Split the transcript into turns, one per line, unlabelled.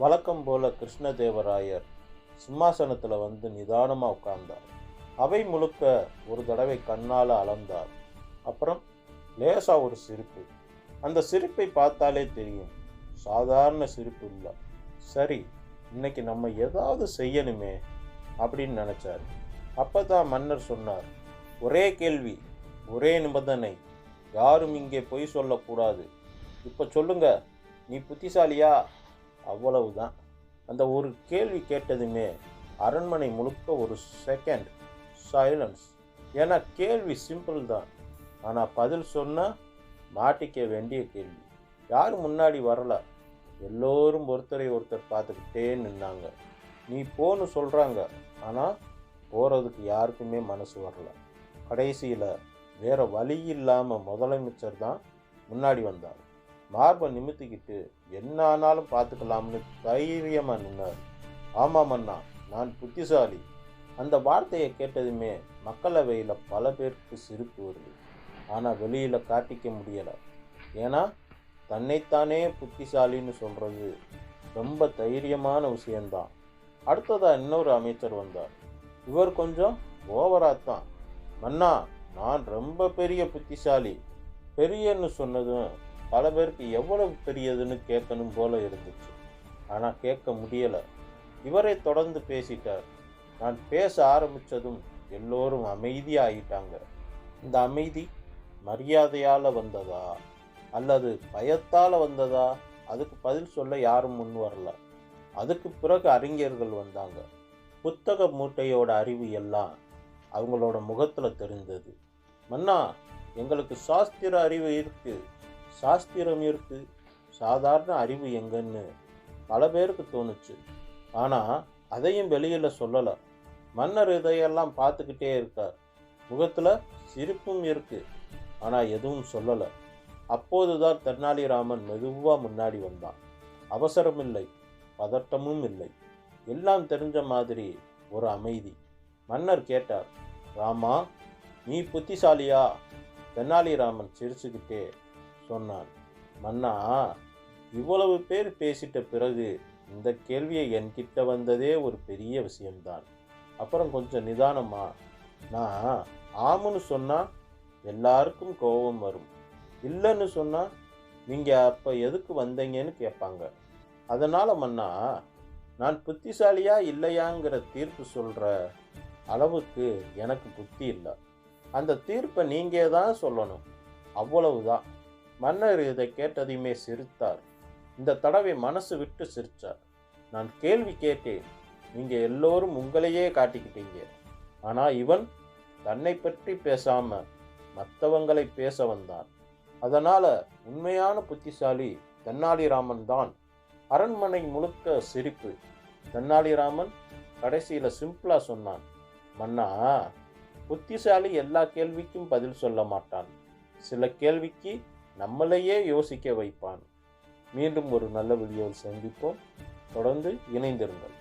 வழக்கம் போல கிருஷ்ணதேவராயர் சிம்மாசனத்தில் வந்து நிதானமாக உட்கார்ந்தார். அவை முழுக்க ஒரு தடவை கண்ணால் அளந்தார். அப்புறம் லேசா ஒரு சிரிப்பு. அந்த சிரிப்பை பார்த்தாலே தெரியும். சாதாரண சிரிப்பு இல்லை. சரி இன்னைக்கு நம்ம ஏதாவது செய்யணுமே அப்படின்னு நினச்சாரு. அப்போ தான் மன்னர் சொன்னார் ஒரே கேள்வி ஒரே நிபந்தனை. யாரும் இங்கே பொய் சொல்லக்கூடாது. இப்போ சொல்லுங்க நீ புத்திசாலியா? அவ்வளவுதான். அந்த ஒரு கேள்வி கேட்டதுமே அரண்மனை முழுக்க ஒரு செகண்ட் சைலன்ஸ் ஏன்னா கேள்வி சிம்பிள் தான். ஆனால் பதில் சொன்னால் மாட்டிக்க வேண்டிய கேள்வி. யாரும் முன்னாடி வரல? எல்லோரும் ஒருத்தரை ஒருத்தர் பார்த்துக்கிட்டே நின்னாங்க. நீ போன்னு சொல்கிறாங்க ஆனால் போகிறதுக்கு யாருக்குமே மனசு வரல. கடைசியில் வேறு வழி இல்லாமல் முதலமைச்சர் தான் முன்னாடி வந்தார். மார்பை நிமித்திக்கிட்டு என்ன ஆனாலும் பார்த்துக்கலாம்னு தைரியமாக நின்னார். ஆமாம் அண்ணா நான் புத்திசாலி. அந்த வார்த்தையை கேட்டதுமே மக்களவையில் பல பேருக்கு சிரிப்பு வருது. ஆனால் வெளியில் காட்டிக்க முடியலை. ஏன்னா தன்னைத்தானே புத்திசாலின்னு சொல்கிறது ரொம்ப தைரியமான விஷயந்தான் அடுத்ததாக இன்னொரு அமைச்சர் வந்தார். இவர் கொஞ்சம் ஓவராக தான். மன்னா நான் ரொம்ப பெரிய புத்திசாலி. பெரியன்னு சொன்னதும் பல பேருக்கு எவ்வளவு பெரியதுன்னு கேட்கணும் போல இருந்துச்சு. ஆனால் கேட்க முடியலை. இவரை தொடர்ந்து பேசிட்டார். நான் பேச ஆரம்பித்ததும் எல்லோரும் அமைதியாகிட்டாங்க இந்த அமைதி மரியாதையால் வந்ததா? அல்லது பயத்தால் வந்ததா? அதுக்கு பதில் சொல்ல யாரும் முன் வரல. அதுக்கு பிறகு அறிஞர்கள் வந்தாங்க. புத்தக மூட்டையோட அறிவு எல்லாம் அவங்களோட முகத்தில் தெரிந்தது. மன்னா எங்களுக்கு சாஸ்திர அறிவு இருக்குது சாஸ்திரம் இருக்கு. சாதாரண அறிவு எங்கன்னு பல பேருக்கு தோணுச்சு. ஆனால் அதையும் வெளியில் சொல்லலை. மன்னர் இதையெல்லாம் பார்த்துக்கிட்டே இருக்கார். முகத்தில் சிரிப்பும் இருக்கு. ஆனால் எதுவும் சொல்லலை. அப்போதுதான் தென்னாலிராமன் மெதுவாக முன்னாடி வந்தான். அவசரம் இல்லை பதட்டமும் இல்லை. எல்லாம் தெரிஞ்ச மாதிரி ஒரு அமைதி. மன்னர் கேட்டார் ராமா நீ புத்திசாலியா? தெனாலிராமன் சிரிச்சுக்கிட்டே சொன்னான். மன்னா இவ்வளவு பேர் பேசிட்ட பிறகு இந்த கேள்வியை என்கிட்ட வந்ததே ஒரு பெரிய விஷயம்தான். அப்புறம் கொஞ்சம் நிதானமா நான் ஆமுன்னு சொன்னால் எல்லாருக்கும் கோபம் வரும். இல்லைன்னு சொன்னால் நீங்கள் அப்போ எதுக்கு வந்தீங்கன்னு கேட்பாங்க அதனால் மன்னா நான் புத்திசாலியா இல்லையாங்கிற தீர்ப்பு சொல்கிற அளவுக்கு எனக்கு புத்தி இல்லை. அந்த தீர்ப்பை நீங்கள் தான் சொல்லணும். அவ்வளவுதான். மன்னர் இதை கேட்டதையுமே சிரித்தார். இந்த தடவை மனசு விட்டு சிரித்தார் நான் கேள்வி கேட்டேன். நீங்கள் எல்லோரும் உங்களையே காட்டிக்கிட்டீங்க. ஆனால் இவன் தன்னை பற்றி பேசாம மற்றவங்களை பேச வந்தான். அதனால உண்மையான புத்திசாலி தென்னாலிராமன் தான். அரண்மனை முழுக்க சிரிப்பு. தென்னாலிராமன் கடைசியில சிம்பிளா சொன்னான் மன்னா புத்திசாலி எல்லா கேள்விக்கும் பதில் சொல்ல மாட்டான். சில கேள்விக்கு நம்மளையே யோசிக்க வைப்பான். மீண்டும் ஒரு நல்ல வீடியோவில் சந்திப்போம். தொடர்ந்து இணைந்திருங்கள்.